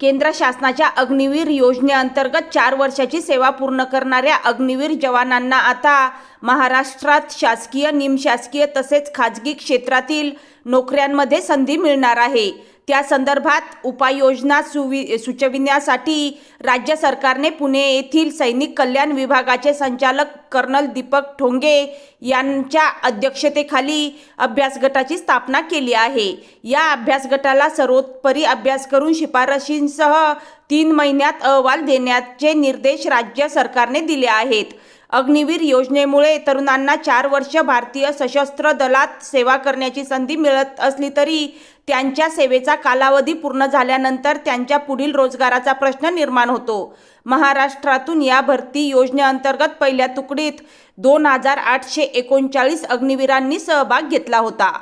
केंद्र शासनाच्या अग्निवीर योजनेअंतर्गत चार वर्षाची सेवा पूर्ण करणाऱ्या अग्निवीर जवानांना आता महाराष्ट्रात शासकीय निमशासकीय तसेच खाजगी क्षेत्रातील नोकऱ्यांमध्ये संधी मिळणार आहे. त्या संदर्भात उपाययोजना सुवि सुचविण्यासाठी राज्य सरकारने पुणे येथील सैनिक कल्याण विभागाचे संचालक कर्नल दीपक ठोंगे यांच्या अध्यक्षतेखाली अभ्यास गटाची स्थापना केली आहे. या अभ्यास गटाला सर्वोत्परी अभ्यास करून शिफारशींसह तीन महिन्यात अहवाल देण्याचे निर्देश राज्य सरकारने दिले आहेत. अग्निवीर योजनेमुळे तरुणांना चार वर्ष भारतीय सशस्त्र दलात सेवा करण्याची संधी मिळत असली तरी त्यांच्या सेवेचा कालावधी पूर्ण झाल्यानंतर त्यांच्या पुढील रोजगाराचा प्रश्न निर्माण होतो. महाराष्ट्रातून या भरती योजनेअंतर्गत पहिल्या तुकडीत दोन हजार आठशे एकोणचाळीस अग्निवीरांनी सहभाग घेतला होता.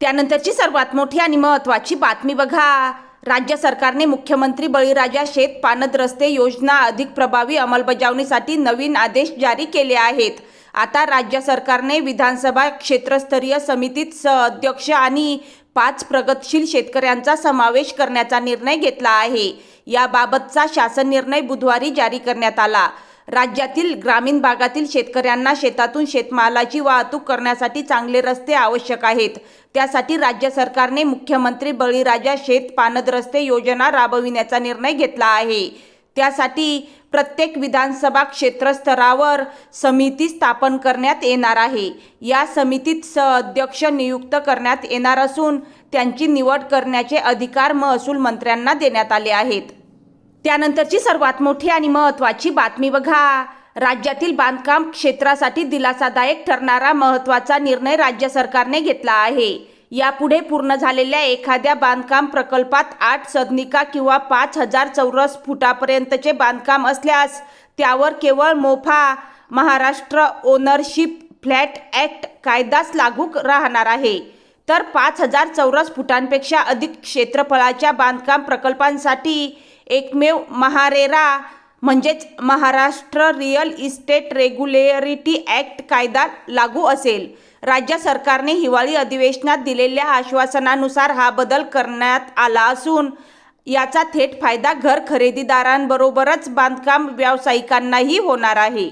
त्यानंतरची सर्वात मोठी आणि महत्त्वाची बातमी बघा. राज्य सरकारने मुख्यमंत्री बळीराजा शेत पानद रस्ते योजना अधिक प्रभावी अंमलबजावणीसाठी नवीन आदेश जारी केले आहेत. आता राज्य सरकारने विधानसभा क्षेत्रस्तरीय समितीत सहअध्यक्ष आणि पाच प्रगतशील शेतकऱ्यांचा समावेश करण्याचा निर्णय घेतला आहे. याबाबतचा शासन निर्णय बुधवारी जारी करण्यात आला. राज्यातील ग्रामीण भागातील शेतकऱ्यांना शेतातून शेतमालाची वाहतूक करण्यासाठी चांगले रस्ते आवश्यक आहेत. त्यासाठी राज्य सरकारने मुख्यमंत्री बळीराजा शेत पानद रस्ते योजना राबविण्याचा निर्णय घेतला आहे. त्यासाठी प्रत्येक विधानसभा क्षेत्रस्तरावर समिती स्थापन करण्यात येणार आहे. या समितीत स अध्यक्ष नियुक्त करण्यात येणार असून त्यांची निवड करण्याचे अधिकार महसूल मंत्र्यांना देण्यात आले आहेत. त्यानंतरची सर्वात मोठी आणि महत्त्वाची बातमी बघा. राज्यातील बांधकाम क्षेत्रासाठी दिलासादायक ठरणारा महत्त्वाचा निर्णय राज्य सरकारने घेतला आहे. यापुढे पूर्ण झालेल्या एखाद्या बांधकाम प्रकल्पात आठ सदनिका किंवा पाच हजार चौरस फुटापर्यंतचे बांधकाम असल्यास त्यावर केवळ MOFA Maharashtra ownership flat act कायदाच लागू राहणार आहे. तर पाच हजार चौरस फुटांपेक्षा अधिक क्षेत्रफळाच्या बांधकाम प्रकल्पांसाठी एकमेव महारेरा म्हणजेच Maharashtra real estate regularity act कायदा लागू असेल. राज्य सरकारने हिवाळी अधिवेशनात दिलेल्या आश्वासनानुसार हा बदल करण्यात आला असून याचा थेट फायदा घर खरेदीदारांबरोबरच बांधकाम व्यावसायिकांनाही होणार आहे.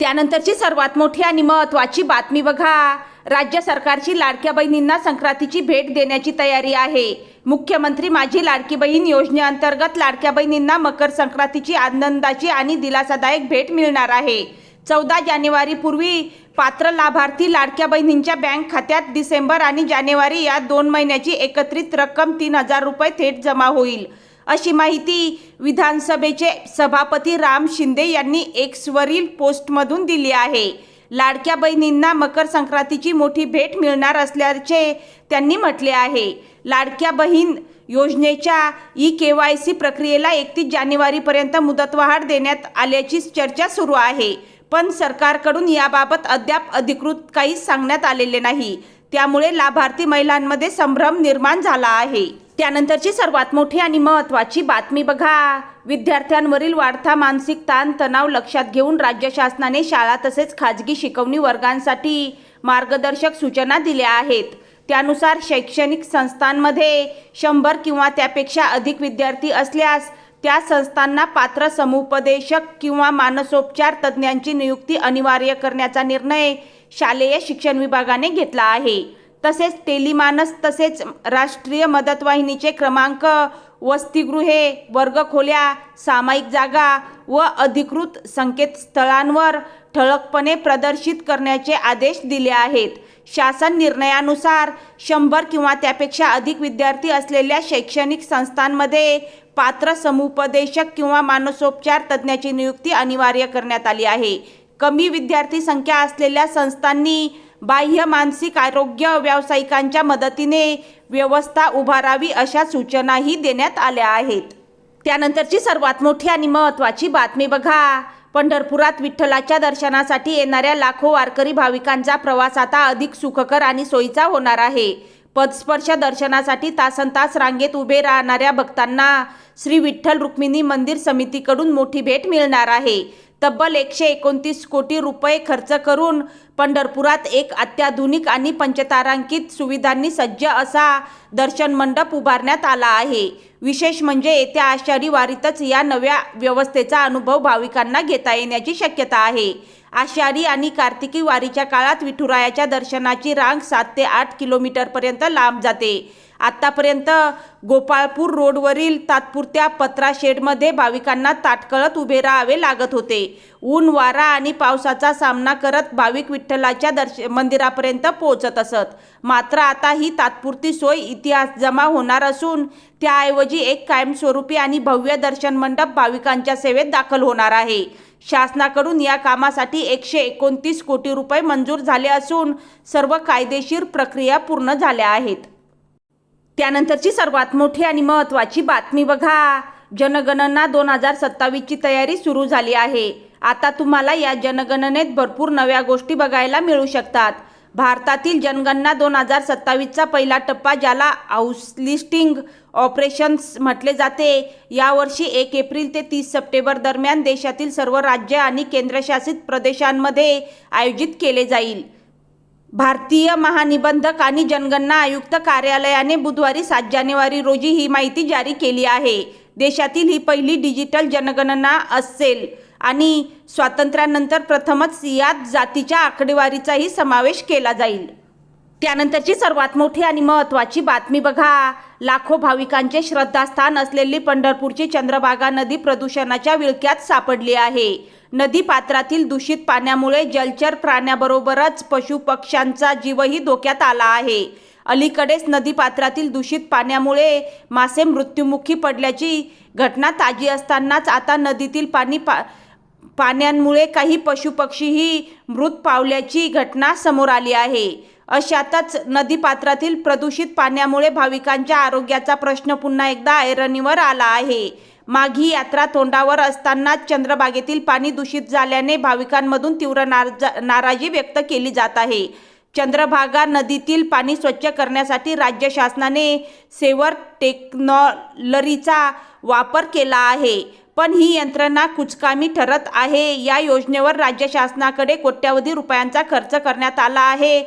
त्यानंतरची सर्वात मोठी आणि महत्त्वाची बातमी बघा. राज्य सरकारची लाडक्या बहिणींना संक्रांतीची भेट देण्याची तयारी आहे. मुख्यमंत्री माझी लाडकी बहीण योजनेअंतर्गत लाडक्या बहिणींना मकर संक्रांतीची आनंदाची आणि दिलासादायक भेट मिळणार आहे. चौदा जानेवारीपूर्वी पात्र लाभार्थी लाडक्या बहिणींच्या बँक खात्यात डिसेंबर आणि जानेवारी या दोन महिन्याची एकत्रित रक्कम तीन हजार रुपये थेट जमा होईल. अशी माहिती विधानसभेचे सभापती राम शिंदे यांनी एक्सवरील पोस्टमधून दिली आहे. लाडक्या बहिणींना मकर संक्रांतीची मोठी भेट मिळणार असल्याचे त्यांनी म्हटले आहे. लाडक्या बहीण योजनेच्या ई के वाय सी प्रक्रियेला एकतीस जानेवारीपर्यंत मुदतवाढ देण्यात आल्याची चर्चा सुरू आहे. पण सरकारकडून याबाबत अद्याप अधिकृत काहीच सांगण्यात आलेले नाही. त्यामुळे लाभार्थी महिलांमध्ये संभ्रम निर्माण झाला आहे. त्यानंतरची सर्वात मोठी आणि महत्त्वाची बातमी बघा. विद्यार्थ्यांवरील वाढता मानसिक ताण तणाव लक्षात घेऊन राज्य शासनाने शाळा तसेच खाजगी शिकवणी वर्गांसाठी मार्गदर्शक सूचना दिल्या आहेत. त्यानुसार शैक्षणिक संस्थांमध्ये शंभर किंवा त्यापेक्षा अधिक विद्यार्थी असल्यास त्या संस्थांना पात्र समुपदेशक किंवा मानसोपचार तज्ज्ञांची नियुक्ती अनिवार्य करण्याचा निर्णय शालेय शिक्षण विभागाने घेतला आहे. तसेच टेलिमानस तसेच राष्ट्रीय मदतवाहिनीचे क्रमांक वसतिगृहे वर्गखोल्या सामायिक जागा व अधिकृत संकेतस्थळांवर ठळकपणे प्रदर्शित करण्याचे आदेश दिले आहेत. शासन निर्णयानुसार शंभर किंवा त्यापेक्षा अधिक विद्यार्थी असलेल्या शैक्षणिक संस्थांमध्ये पात्र समुपदेशक किंवा मानसोपचार तज्ज्ञाची नियुक्ती अनिवार्य करण्यात आली आहे. कमी विद्यार्थी संख्या असलेल्या संस्थांनी बाह्य मानसिक आरोग्य व्यावसायिकांच्या मदतीने व्यवस्था उभारावी अशा सूचनाही देण्यात आल्या आहेत. त्यानंतरची सर्वात मोठी आणि महत्त्वाची बातमी बघा. पंढरपुरात विठ्ठलाच्या दर्शनासाठी येणाऱ्या लाखो वारकरी भाविकांचा प्रवास आता अधिक सुखकर आणि सोयीचा होणार आहे. पदस्पर्श दर्शनासाठी तासन तास रांगेत उभे राहणाऱ्या भक्तांना श्री विठ्ठल रुक्मिणी मंदिर समितीकडून मोठी भेट मिळणार आहे. तब्बल एकशे एकोणतीस कोटी रुपये खर्च करून पंढरपुरात एक अत्याधुनिक आणि पंचतारांकित सुविधांनी सज्ज असा दर्शन मंडप उभारण्यात आला आहे. विशेष म्हणजे येत्या आषाढी वारीतच या नव्या व्यवस्थेचा अनुभव भाविकांना घेता येण्याची शक्यता आहे. आषाढी आणि कार्तिकी वारीच्या काळात विठुरायाच्या दर्शनाची रांग सात ते आठ किलोमीटरपर्यंत लांब जाते. आत्तापर्यंत गोपाळपूर रोडवरील तात्पुरत्या पत्रा शेडमध्ये भाविकांना ताटकळत उभे राहावे लागत होते. ऊन वारा आणि पावसाचा सामना करत भाविक विठ्ठलाच्या दर्श मंदिरापर्यंत पोहोचत असत. मात्र आता ही तात्पुरती सोय इतिहास जमा होणार असून त्याऐवजी एक कायमस्वरूपी आणि भव्य दर्शन मंडप भाविकांच्या सेवेत दाखल होणार आहे. शासनाकडून या कामासाठी एकशे एकोणतीस कोटी रुपये मंजूर झाले असून सर्व कायदेशीर प्रक्रिया पूर्ण झाल्या आहेत. त्यानंतरची सर्वात मोठी आणि महत्त्वाची बातमी बघा. जनगणना दोन हजार सत्तावीसची तयारी सुरू झाली आहे. आता तुम्हाला या जनगणनेत भरपूर नव्या गोष्टी बघायला मिळू शकतात. भारतातील जनगणना दोन हजार सत्तावीसचा पहिला टप्पा ज्याला आउटलिस्टिंग ऑपरेशन्स म्हटले जाते. यावर्षी एक एप्रिल ते तीस सप्टेंबर दरम्यान देशातील सर्व राज्य आणि केंद्रशासित प्रदेशांमध्ये आयोजित केले जाईल. भारतीय महानिबंधक आणि जनगणना आयुक्त कार्यालयाने बुधवारी सात जानेवारी रोजी ही माहिती जारी केली आहे. देशातील ही पहिली डिजिटल जनगणना असेल. आणि स्वातंत्र्यानंतर प्रथमच यात जातीच्या आकडेवारीचाही समावेश केला जाईल. त्यानंतरची सर्वात मोठी आणि महत्त्वाची बातमी बघा. लाखो भाविकांचे श्रद्धास्थान असलेली पंढरपूरची चंद्रभागा नदी प्रदूषणाच्या विळक्यात सापडली आहे. नदी पात्रातील दूषित पाण्यामुळे जलचर प्राण्याबरोबरच पशुपक्ष्यांचा जीवही धोक्यात आला आहे. अलीकडेच नदीपात्रातील दूषित पाण्यामुळे मासे मृत्युमुखी पडल्याची घटना ताजी असतानाच आता नदीतील पाणी पा पाण्यांमुळे काही पशुपक्षीही मृत पावल्याची घटना समोर आली आहे. अशातच नदीपात्रातील प्रदूषित पाण्यामुळे भाविकांच्या आरोग्याचा प्रश्न पुन्हा एकदा ऐरणीवर आला आहे. माघी यात्रा तोंडावर असतानाच चंद्रभागेतील पाणी दूषित झाल्याने भाविकांमधून तीव्र नारजा नाराजी व्यक्त केली जात आहे. चंद्रभागा नदीतील पाणी स्वच्छ करण्यासाठी राज्य शासनाने सेवर टेक्नॉलरीचा वापर केला आहे. पण ही यंत्रणा कुचकामी ठरत आहे. या योजनेवर राज्य शासनाकडे कोट्यावधी रुपयांचा खर्च करण्यात आला आहे.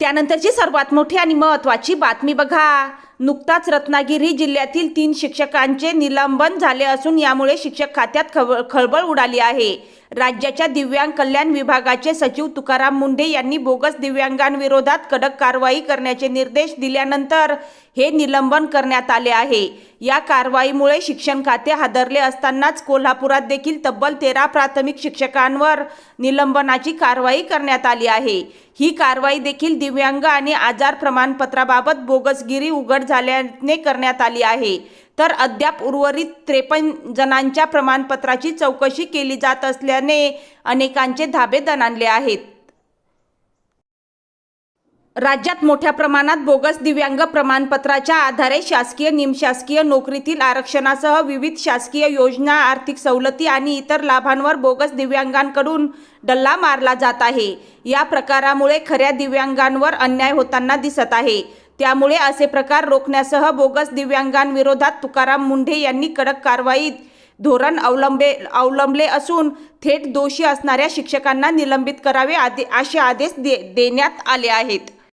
त्यानंतरची सर्वात मोठी आणि महत्त्वाची बातमी बघा. नुकताच रत्नागिरी जिल्ह्यातील तीन शिक्षकांचे निलंबन झाले असून यामुळे शिक्षक खात्यात खबळ खळबळ उडाली आहे. राज्याच्या दिव्यांग कल्याण विभागाचे सचिव तुकाराम मुंढे यांनी बोगस दिव्यांगांविरोधात कडक कारवाई करण्याचे निर्देश दिल्यानंतर हे निलंबन करण्यात आले आहे. या कारवाईमुळे शिक्षण खाते हादरले असतानाच कोल्हापुरात देखील तब्बल तेरा प्राथमिक शिक्षकांवर निलंबनाची कारवाई करण्यात आली आहे. ही कारवाई देखील दिव्यांग आणि आजार प्रमाणपत्राबाबत बोगसगिरी उघड झाल्याने करण्यात आली आहे. तर अद्याप उर्वरित त्रेपन्न जणांच्या प्रमाणपत्राची चौकशी केली जात असल्याने अनेकांचे धाबे दणाणले आहेत. राज्यात मोठ्या प्रमाणात बोगस दिव्यांग प्रमाणपत्राच्या आधारे शासकीय निमशासकीय नोकरीतील आरक्षणासह विविध शासकीय योजना आर्थिक सवलती आणि इतर लाभांवर बोगस दिव्यांगांकडून डल्ला मारला जात आहे. या प्रकारामुळे खऱ्या दिव्यांगांवर अन्याय होताना दिसत आहे. त्यामुळे असे प्रकार रोखण्यासह बोगस दिव्यांगांविरोधात तुकाराम मुंढे यांनी कडक कारवाईत धोरण अवलंबे अवलंबले असून थेट दोषी असणाऱ्या शिक्षकांना निलंबित करावे आदे असे आदेश दे देण्यात आले आहेत.